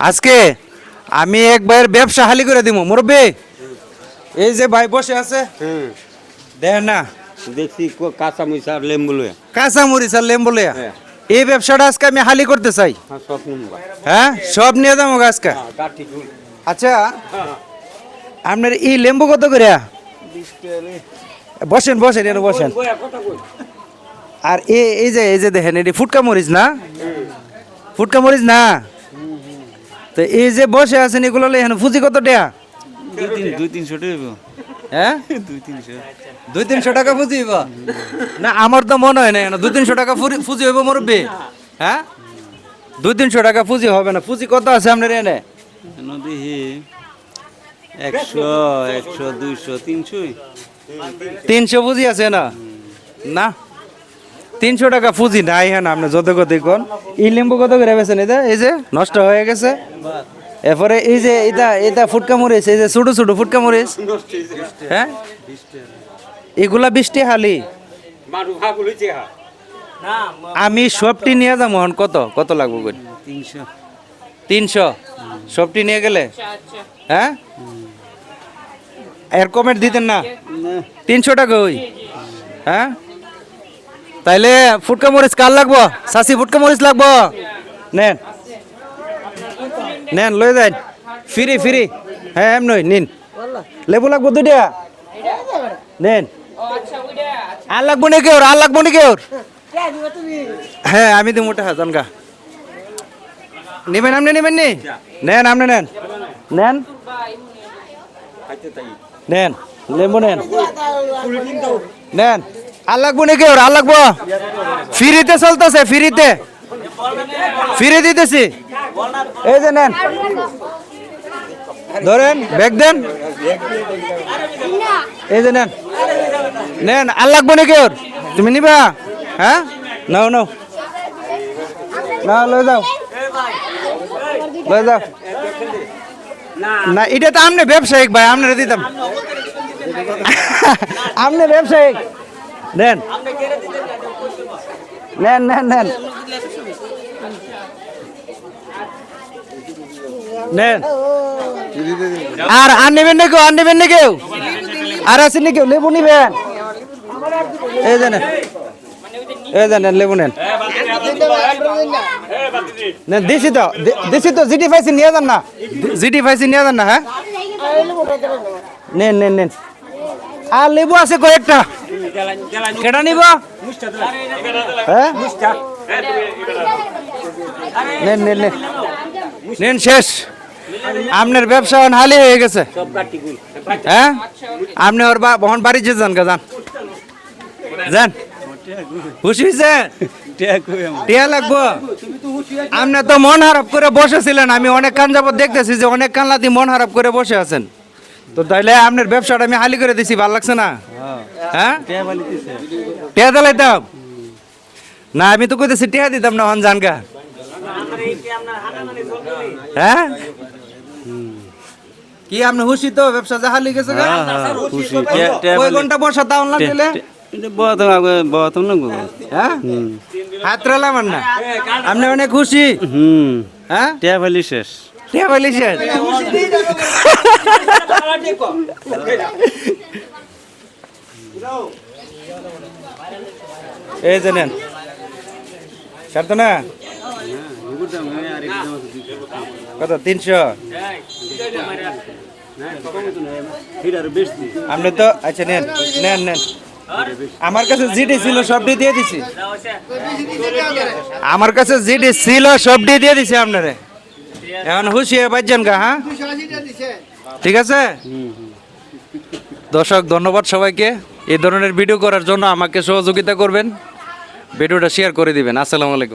আজকে আমি এক ভাইয়ের ব্যবসা হালি করে দিব মুরব্বী। এই যে ভাই বসে আছে হ্যাঁ দেখেন না। দেখছি কো- কাঁচা মরিচ আর লেম্বু লয়ে কাঁচা মরিচ আর লেম্বু লইয়া। হ্যাঁ। এই ব্যবসাটা আজকে আমি হালি করতে চাই। হ্যাঁ সব হ্যাঁ নিয়ে যাব আজকে। আচ্ছা আপনার এই লেম্বু কত করে বসেন বসেন এর বসেন। আর এই এই যে এই যে দেখেন এটি ফুটকা মরিচ না? ফুটকা মরিচ না? তো এই যে বসে আছেন এগুলো এখানে ফুজি কত টাকা? দুই তিন দুই তিনশো টাকা হ্যাঁ? দুই তিনশো। টাকা হইব? না আমার তো মনে হয় না দুই তিনশো টাকা হইব মুরব্বী। হ্যাঁ? দুই তিনশো টাকা ফুজি হবে না। ফুজি কত আছে আপনার এনে নদী একশো একশো দুইশো তিনশোই। তিনশো ফুজি আছে না? না? তিনশো টাকা ফুজি নাই হ্যাঁ আপনি যত কত কোন এই লেম্বু কত করে বেছেন এটা? এই যে নষ্ট হয়ে গেছে। এরপরে এই যে এটা এটা ফুটকা মরিচ এই যে ছোটো ছোটো ফুটকা মরিচ। হ্যাঁ? এগুলা বৃষ্টি হালি। আমি সবটি নিয়ে যাব এখন কত? কত লাগবো করে? তিনশো। তিনশো? সবটি নিয়ে গেলে? হ্যাঁ? এর কমেন্ট দিতেন না। তিনশো টাকা ওই? হ্যাঁ? তাইলে ফুটকা মরিচ কার লাগবো? সাসি, ফুটকা মরিচ লাগবো? নেন। নেন, লয়ে যান। Free free. হ্যাঁ এমনি নিন। লেবু লাগবো দুইটা? নেন। আর লাগবো নাকি ওর আর লাগবো নাকি ওর হ্যাঁ আমি তো মোটা হাজান গা নেবেন আপনি, নেবেন নি? নেন, আপনি নেন। নেন। নেন। লেবু নেন। নেন। আর লাগবো নাকি ওর? আর লাগবো? ফ্রিতে চলতেছে, ফ্রিতে। ফ্রি দিতেছি। এই যে নেন। ধরেন, ব্যাগ দেন। এই যে নেন। নেন, আর লাগবো নাকি ওর? তুমি নিবা? হ্যাঁ? নাও নাও। না লয়ে যাও। লয়ে যাও। না, এটা তো আমনে ব্যবসায়িক ভাই আমনে দিতাম। আমনে ব্যবসায়িক। নেন। নেন নেন নেন। নেন। আর আর নেবেন না কেউ, আর নেবেন না কেউ? আর আছেন না কেউ? লেবু নিবেন। এই যে নেন। এই যে নেন, লেবু নেন। নেন, দিছি তো। দিছি তো, জিটি ফাইসি নিয়ে যান না। জিটি ফাইসি নিয়ে যান না হ্যাঁ? নেন নেন নেন। আর লেবু আছে কয়েকটা। কেটা হ্যাঁ? শেষ। আপনার ব্যবসা হালি হয়ে গেছে। হ্যাঁ? আপনি ওর বা বহন বাড়ি যান যান। যান। খুশি হয়েছে টিয়া লাগবো? আপনি তো মন খারাপ করে বসেছিলেন আমি অনেক কান যাবত দেখতেছি যে অনেক কান কানলাতি মন খারাপ করে বসে আছেন। তো তাইলে আপনার ব্যবসাটা আমি হালি করে দিছি, ভালো লাগছে না? হ্যাঁ? টিয়া দিলাইতাম না আমি তো কইতেছি টিয়া দিতাম না হন জানগা। হ্যাঁ? কি আপনি খুশি তো? ব্যবসা যা হালি গেছে গা? হ্যাঁ, হ্যাঁ, খুশি কয় ঘণ্টা বসা বহুত বহুত লাগবো হ্যাঁ? হাত রালাম না। আপনি অনেক খুশি হুম। হ্যাঁ? শেষ। শেষ। এই যে নেন। না? কত? তিনশো? আপনি তো আচ্ছা নেন নেন নেন। আমার কাছে জিডি ছিল, সবটি দিয়ে দিছি। আমার কাছে জিডি ছিল, সবটি দিয়ে দিছি আপনারে। এখন হুশি হয়ে বাজছেন গা হ্যাঁ? ঠিক আছে? দর্শক, ধন্যবাদ সবাইকে। এই ধরনের ভিডিও করার জন্য আমাকে সহযোগিতা করবেন। ভিডিওটা শেয়ার করে দিবেন। আসসালামু আলাইকুম।